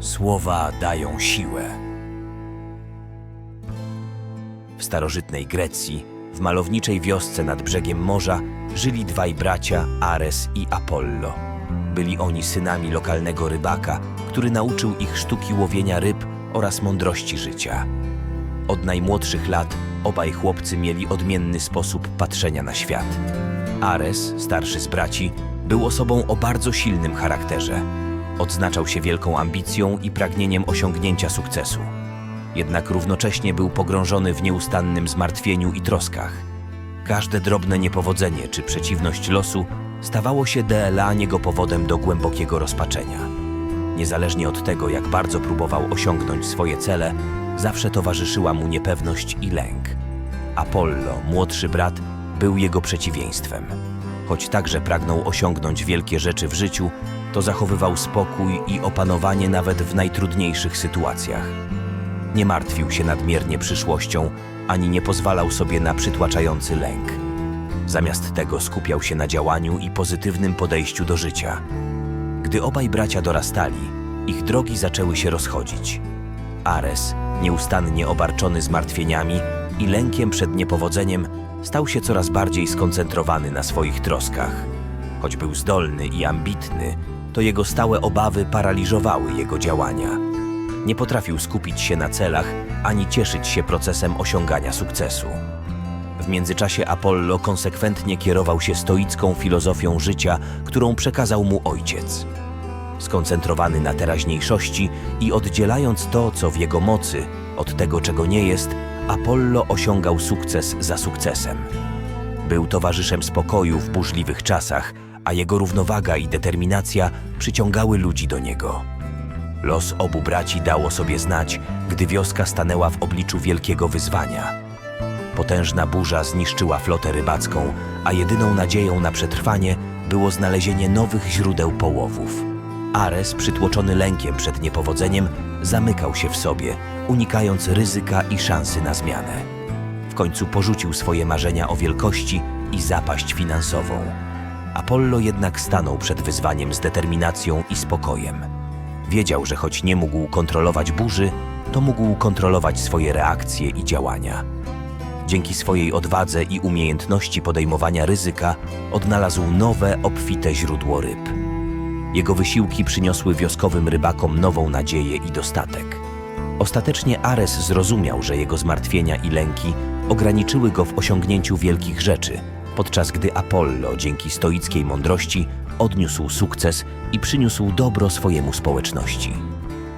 Słowa dają siłę. W starożytnej Grecji, w malowniczej wiosce nad brzegiem morza, żyli dwaj bracia, Ares i Apollo. Byli oni synami lokalnego rybaka, który nauczył ich sztuki łowienia ryb oraz mądrości życia. Od najmłodszych lat obaj chłopcy mieli odmienny sposób patrzenia na świat. Ares, starszy z braci, był osobą o bardzo silnym charakterze. Odznaczał się wielką ambicją i pragnieniem osiągnięcia sukcesu. Jednak równocześnie był pogrążony w nieustannym zmartwieniu i troskach. Każde drobne niepowodzenie czy przeciwność losu stawało się dla niego powodem do głębokiego rozpaczenia. Niezależnie od tego, jak bardzo próbował osiągnąć swoje cele, zawsze towarzyszyła mu niepewność i lęk. Apollo, młodszy brat, był jego przeciwieństwem. Choć także pragnął osiągnąć wielkie rzeczy w życiu, to zachowywał spokój i opanowanie nawet w najtrudniejszych sytuacjach. Nie martwił się nadmiernie przyszłością, ani nie pozwalał sobie na przytłaczający lęk. Zamiast tego skupiał się na działaniu i pozytywnym podejściu do życia. Gdy obaj bracia dorastali, ich drogi zaczęły się rozchodzić. Ares, nieustannie obarczony zmartwieniami i lękiem przed niepowodzeniem, stał się coraz bardziej skoncentrowany na swoich troskach. Choć był zdolny i ambitny, to jego stałe obawy paraliżowały jego działania. Nie potrafił skupić się na celach ani cieszyć się procesem osiągania sukcesu. W międzyczasie Apollo konsekwentnie kierował się stoicką filozofią życia, którą przekazał mu ojciec. Skoncentrowany na teraźniejszości i oddzielając to, co w jego mocy, od tego, czego nie jest, Apollo osiągał sukces za sukcesem. Był towarzyszem spokoju w burzliwych czasach, a jego równowaga i determinacja przyciągały ludzi do niego. Los obu braci dało sobie znać, gdy wioska stanęła w obliczu wielkiego wyzwania. Potężna burza zniszczyła flotę rybacką, a jedyną nadzieją na przetrwanie było znalezienie nowych źródeł połowów. Ares, przytłoczony lękiem przed niepowodzeniem, zamykał się w sobie, unikając ryzyka i szansy na zmianę. W końcu porzucił swoje marzenia o wielkości i zapaść finansową. Apollo jednak stanął przed wyzwaniem z determinacją i spokojem. Wiedział, że choć nie mógł kontrolować burzy, to mógł kontrolować swoje reakcje i działania. Dzięki swojej odwadze i umiejętności podejmowania ryzyka odnalazł nowe, obfite źródło ryb. Jego wysiłki przyniosły wioskowym rybakom nową nadzieję i dostatek. Ostatecznie Ares zrozumiał, że jego zmartwienia i lęki ograniczyły go w osiągnięciu wielkich rzeczy, podczas gdy Apollo dzięki stoickiej mądrości odniósł sukces i przyniósł dobro swojemu społeczności.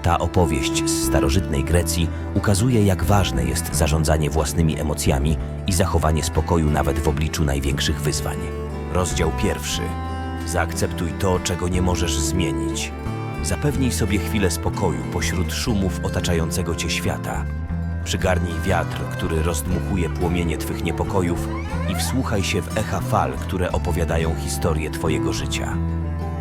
Ta opowieść z starożytnej Grecji ukazuje, jak ważne jest zarządzanie własnymi emocjami i zachowanie spokoju nawet w obliczu największych wyzwań. Rozdział pierwszy. Zaakceptuj to, czego nie możesz zmienić. Zapewnij sobie chwilę spokoju pośród szumów otaczającego cię świata. Przygarnij wiatr, który rozdmuchuje płomienie twych niepokojów i wsłuchaj się w echa fal, które opowiadają historię twojego życia.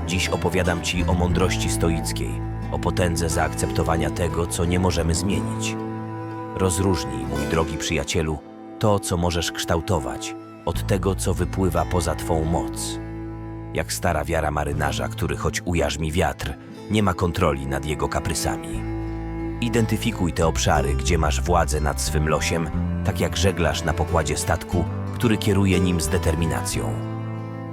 Dziś opowiadam Ci o mądrości stoickiej, o potędze zaakceptowania tego, co nie możemy zmienić. Rozróżnij, mój drogi przyjacielu, to, co możesz kształtować, od tego, co wypływa poza Twą moc. Jak stara wiara marynarza, który choć ujarzmi wiatr, nie ma kontroli nad jego kaprysami. Identyfikuj te obszary, gdzie masz władzę nad swym losem, tak jak żeglarz na pokładzie statku, który kieruje nim z determinacją.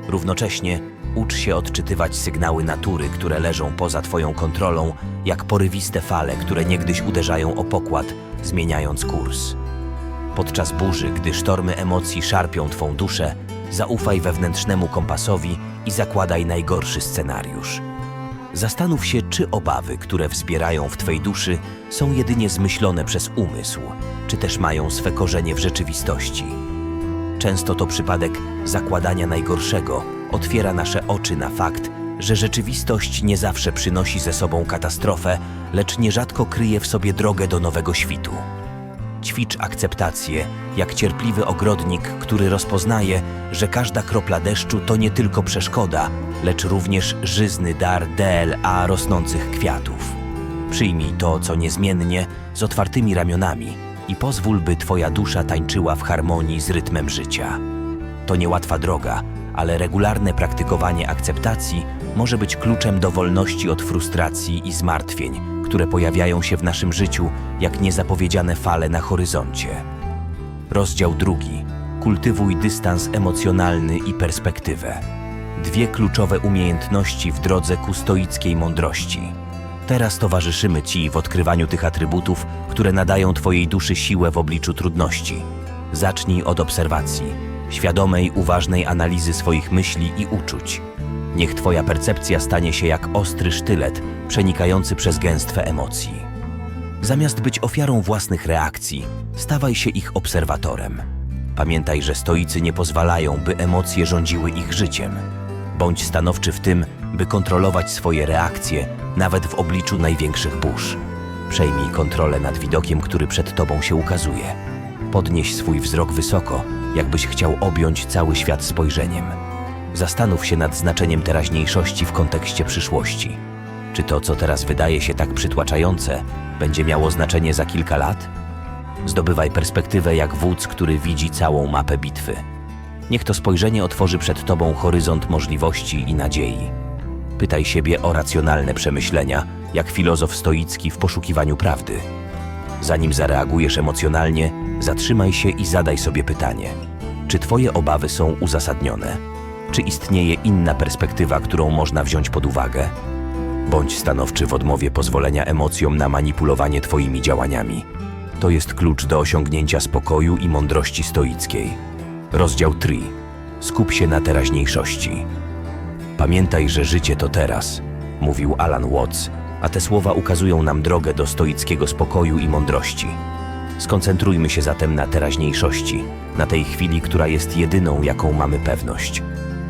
Równocześnie ucz się odczytywać sygnały natury, które leżą poza Twoją kontrolą, jak porywiste fale, które niegdyś uderzają o pokład, zmieniając kurs. Podczas burzy, gdy sztormy emocji szarpią Twą duszę, zaufaj wewnętrznemu kompasowi i zakładaj najgorszy scenariusz. Zastanów się, czy obawy, które wzbierają w Twej duszy, są jedynie zmyślone przez umysł, czy też mają swe korzenie w rzeczywistości. Często to przypadek zakładania najgorszego otwiera nasze oczy na fakt, że rzeczywistość nie zawsze przynosi ze sobą katastrofę, lecz nierzadko kryje w sobie drogę do nowego świtu. Ćwicz akceptację, jak cierpliwy ogrodnik, który rozpoznaje, że każda kropla deszczu to nie tylko przeszkoda, lecz również żyzny dar DLA rosnących kwiatów. Przyjmij to, co niezmiennie, z otwartymi ramionami i pozwól, by Twoja dusza tańczyła w harmonii z rytmem życia. To niełatwa droga, ale regularne praktykowanie akceptacji może być kluczem do wolności od frustracji i zmartwień, które pojawiają się w naszym życiu jak niezapowiedziane fale na horyzoncie. Rozdział drugi. Kultywuj dystans emocjonalny i perspektywę. Dwie kluczowe umiejętności w drodze ku stoickiej mądrości. Teraz towarzyszymy Ci w odkrywaniu tych atrybutów, które nadają Twojej duszy siłę w obliczu trudności. Zacznij od obserwacji, świadomej, uważnej analizy swoich myśli i uczuć. Niech Twoja percepcja stanie się jak ostry sztylet przenikający przez gęstwę emocji. Zamiast być ofiarą własnych reakcji, stawaj się ich obserwatorem. Pamiętaj, że stoicy nie pozwalają, by emocje rządziły ich życiem. Bądź stanowczy w tym, by kontrolować swoje reakcje, nawet w obliczu największych burz. Przejmij kontrolę nad widokiem, który przed tobą się ukazuje. Podnieś swój wzrok wysoko, jakbyś chciał objąć cały świat spojrzeniem. Zastanów się nad znaczeniem teraźniejszości w kontekście przyszłości. Czy to, co teraz wydaje się tak przytłaczające, będzie miało znaczenie za kilka lat? Zdobywaj perspektywę jak wódz, który widzi całą mapę bitwy. Niech to spojrzenie otworzy przed tobą horyzont możliwości i nadziei. Pytaj siebie o racjonalne przemyślenia, jak filozof stoicki w poszukiwaniu prawdy. Zanim zareagujesz emocjonalnie, zatrzymaj się i zadaj sobie pytanie: czy Twoje obawy są uzasadnione? Czy istnieje inna perspektywa, którą można wziąć pod uwagę? Bądź stanowczy w odmowie pozwolenia emocjom na manipulowanie Twoimi działaniami. To jest klucz do osiągnięcia spokoju i mądrości stoickiej. Rozdział 3. Skup się na teraźniejszości. Pamiętaj, że życie to teraz, mówił Alan Watts, a te słowa ukazują nam drogę do stoickiego spokoju i mądrości. Skoncentrujmy się zatem na teraźniejszości, na tej chwili, która jest jedyną, jaką mamy pewność.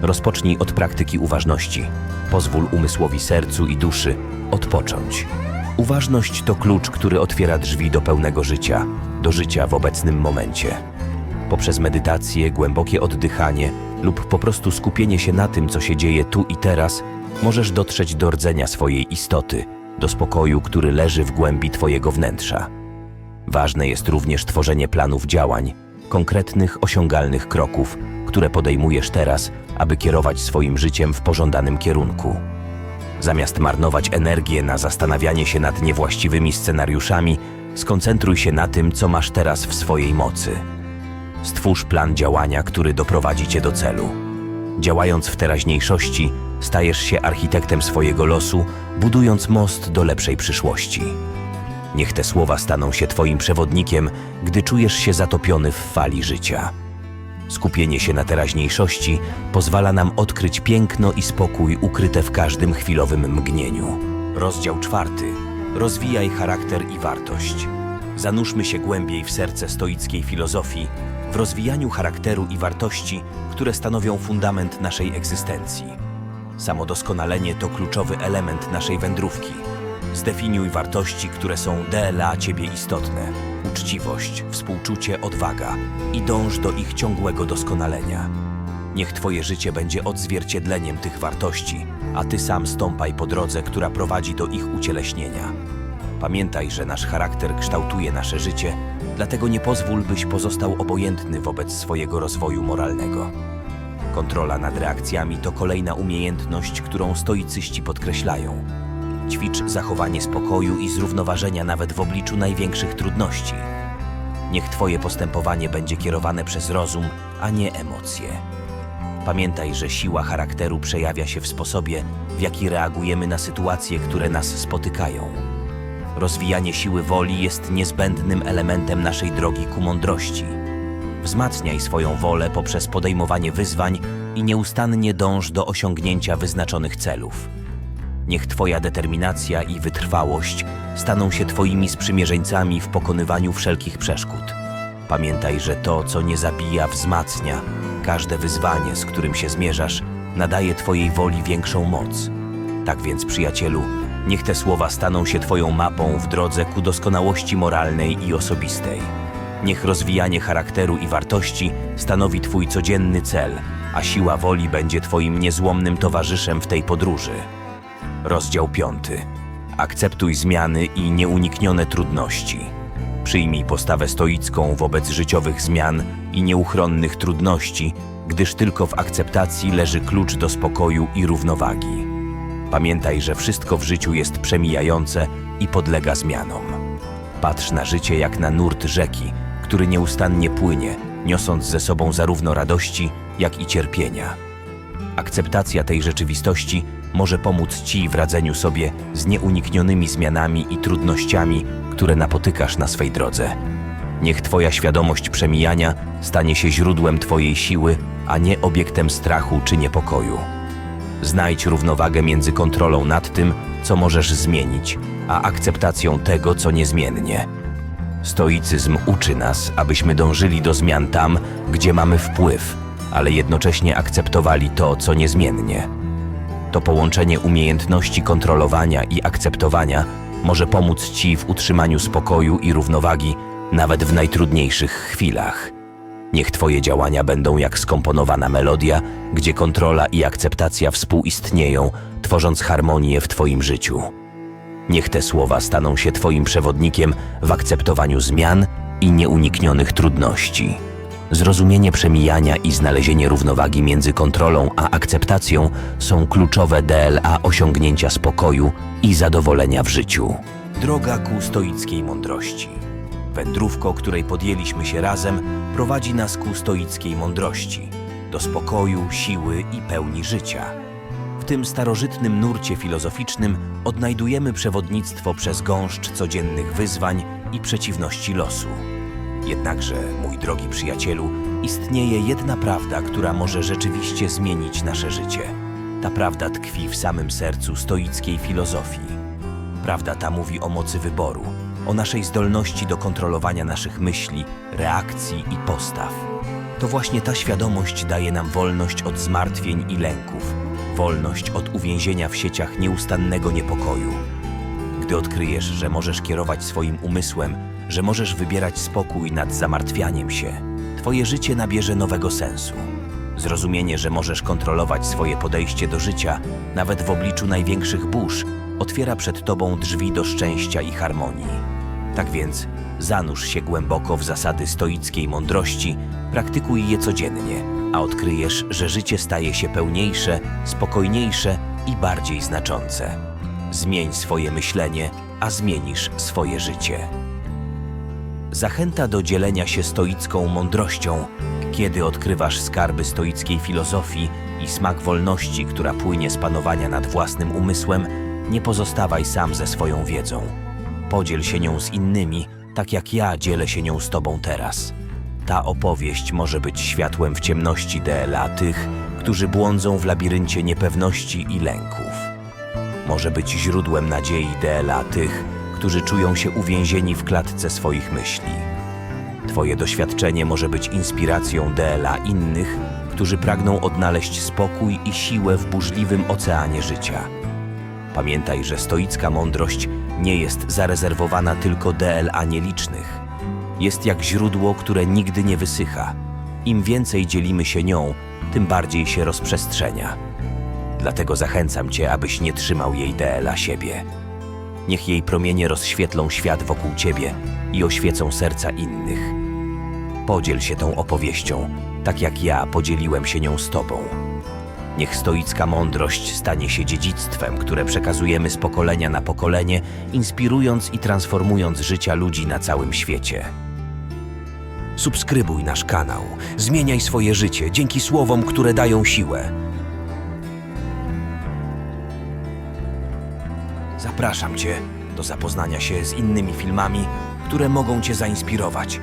Rozpocznij od praktyki uważności. Pozwól umysłowi, sercu i duszy odpocząć. Uważność to klucz, który otwiera drzwi do pełnego życia, do życia w obecnym momencie. Poprzez medytację, głębokie oddychanie lub po prostu skupienie się na tym, co się dzieje tu i teraz, możesz dotrzeć do rdzenia swojej istoty, do spokoju, który leży w głębi Twojego wnętrza. Ważne jest również tworzenie planów działań, konkretnych, osiągalnych kroków, które podejmujesz teraz, aby kierować swoim życiem w pożądanym kierunku. Zamiast marnować energię na zastanawianie się nad niewłaściwymi scenariuszami, skoncentruj się na tym, co masz teraz w swojej mocy. Stwórz plan działania, który doprowadzi cię do celu. Działając w teraźniejszości, stajesz się architektem swojego losu, budując most do lepszej przyszłości. Niech te słowa staną się Twoim przewodnikiem, gdy czujesz się zatopiony w fali życia. Skupienie się na teraźniejszości pozwala nam odkryć piękno i spokój ukryte w każdym chwilowym mgnieniu. Rozdział czwarty. Rozwijaj charakter i wartość. Zanurzmy się głębiej w serce stoickiej filozofii, w rozwijaniu charakteru i wartości, które stanowią fundament naszej egzystencji. Samodoskonalenie to kluczowy element naszej wędrówki. Zdefiniuj wartości, które są dla Ciebie istotne. Uczciwość, współczucie, odwaga i dąż do ich ciągłego doskonalenia. Niech Twoje życie będzie odzwierciedleniem tych wartości, a Ty sam stąpaj po drodze, która prowadzi do ich ucieleśnienia. Pamiętaj, że nasz charakter kształtuje nasze życie, dlatego nie pozwól, byś pozostał obojętny wobec swojego rozwoju moralnego. Kontrola nad reakcjami to kolejna umiejętność, którą stoicyści podkreślają. Ćwicz zachowanie spokoju i zrównoważenia nawet w obliczu największych trudności. Niech Twoje postępowanie będzie kierowane przez rozum, a nie emocje. Pamiętaj, że siła charakteru przejawia się w sposobie, w jaki reagujemy na sytuacje, które nas spotykają. Rozwijanie siły woli jest niezbędnym elementem naszej drogi ku mądrości. Wzmacniaj swoją wolę poprzez podejmowanie wyzwań i nieustannie dąż do osiągnięcia wyznaczonych celów. Niech Twoja determinacja i wytrwałość staną się Twoimi sprzymierzeńcami w pokonywaniu wszelkich przeszkód. Pamiętaj, że to, co nie zabija, wzmacnia. Każde wyzwanie, z którym się zmierzasz, nadaje Twojej woli większą moc. Tak więc, przyjacielu, niech te słowa staną się Twoją mapą w drodze ku doskonałości moralnej i osobistej. Niech rozwijanie charakteru i wartości stanowi Twój codzienny cel, a siła woli będzie Twoim niezłomnym towarzyszem w tej podróży. Rozdział 5. Akceptuj zmiany i nieuniknione trudności. Przyjmij postawę stoicką wobec życiowych zmian i nieuchronnych trudności, gdyż tylko w akceptacji leży klucz do spokoju i równowagi. Pamiętaj, że wszystko w życiu jest przemijające i podlega zmianom. Patrz na życie jak na nurt rzeki, który nieustannie płynie, niosąc ze sobą zarówno radości, jak i cierpienia. Akceptacja tej rzeczywistości może pomóc Ci w radzeniu sobie z nieuniknionymi zmianami i trudnościami, które napotykasz na swej drodze. Niech Twoja świadomość przemijania stanie się źródłem Twojej siły, a nie obiektem strachu czy niepokoju. Znajdź równowagę między kontrolą nad tym, co możesz zmienić, a akceptacją tego, co niezmiennie. Stoicyzm uczy nas, abyśmy dążyli do zmian tam, gdzie mamy wpływ, ale jednocześnie akceptowali to, co niezmiennie. To połączenie umiejętności kontrolowania i akceptowania może pomóc Ci w utrzymaniu spokoju i równowagi nawet w najtrudniejszych chwilach. Niech Twoje działania będą jak skomponowana melodia, gdzie kontrola i akceptacja współistnieją, tworząc harmonię w Twoim życiu. Niech te słowa staną się Twoim przewodnikiem w akceptowaniu zmian i nieuniknionych trudności. Zrozumienie przemijania i znalezienie równowagi między kontrolą a akceptacją są kluczowe dla osiągnięcia spokoju i zadowolenia w życiu. Droga ku stoickiej mądrości. Wędrówko, której podjęliśmy się razem, prowadzi nas ku stoickiej mądrości, do spokoju, siły i pełni życia. W tym starożytnym nurcie filozoficznym odnajdujemy przewodnictwo przez gąszcz codziennych wyzwań i przeciwności losu. Jednakże, mój drogi przyjacielu, istnieje jedna prawda, która może rzeczywiście zmienić nasze życie. Ta prawda tkwi w samym sercu stoickiej filozofii. Prawda ta mówi o mocy wyboru, o naszej zdolności do kontrolowania naszych myśli, reakcji i postaw. To właśnie ta świadomość daje nam wolność od zmartwień i lęków, wolność od uwięzienia w sieciach nieustannego niepokoju. Gdy odkryjesz, że możesz kierować swoim umysłem, że możesz wybierać spokój nad zamartwianiem się, twoje życie nabierze nowego sensu. Zrozumienie, że możesz kontrolować swoje podejście do życia, nawet w obliczu największych burz, otwiera przed tobą drzwi do szczęścia i harmonii. Tak więc zanurz się głęboko w zasady stoickiej mądrości, praktykuj je codziennie, a odkryjesz, że życie staje się pełniejsze, spokojniejsze i bardziej znaczące. Zmień swoje myślenie, a zmienisz swoje życie. Zachęta do dzielenia się stoicką mądrością, kiedy odkrywasz skarby stoickiej filozofii i smak wolności, która płynie z panowania nad własnym umysłem, nie pozostawaj sam ze swoją wiedzą. Podziel się nią z innymi, tak jak ja dzielę się nią z Tobą teraz. Ta opowieść może być światłem w ciemności DLA tych, którzy błądzą w labiryncie niepewności i lęków. Może być źródłem nadziei DLA tych, którzy czują się uwięzieni w klatce swoich myśli. Twoje doświadczenie może być inspiracją DLA innych, którzy pragną odnaleźć spokój i siłę w burzliwym oceanie życia. Pamiętaj, że stoicka mądrość nie jest zarezerwowana tylko DLA nielicznych. Jest jak źródło, które nigdy nie wysycha. Im więcej dzielimy się nią, tym bardziej się rozprzestrzenia. Dlatego zachęcam Cię, abyś nie trzymał jej DLA siebie. Niech jej promienie rozświetlą świat wokół Ciebie i oświecą serca innych. Podziel się tą opowieścią, tak jak ja podzieliłem się nią z Tobą. Niech stoicka mądrość stanie się dziedzictwem, które przekazujemy z pokolenia na pokolenie, inspirując i transformując życia ludzi na całym świecie. Subskrybuj nasz kanał, zmieniaj swoje życie dzięki słowom, które dają siłę. Zapraszam Cię do zapoznania się z innymi filmami, które mogą Cię zainspirować.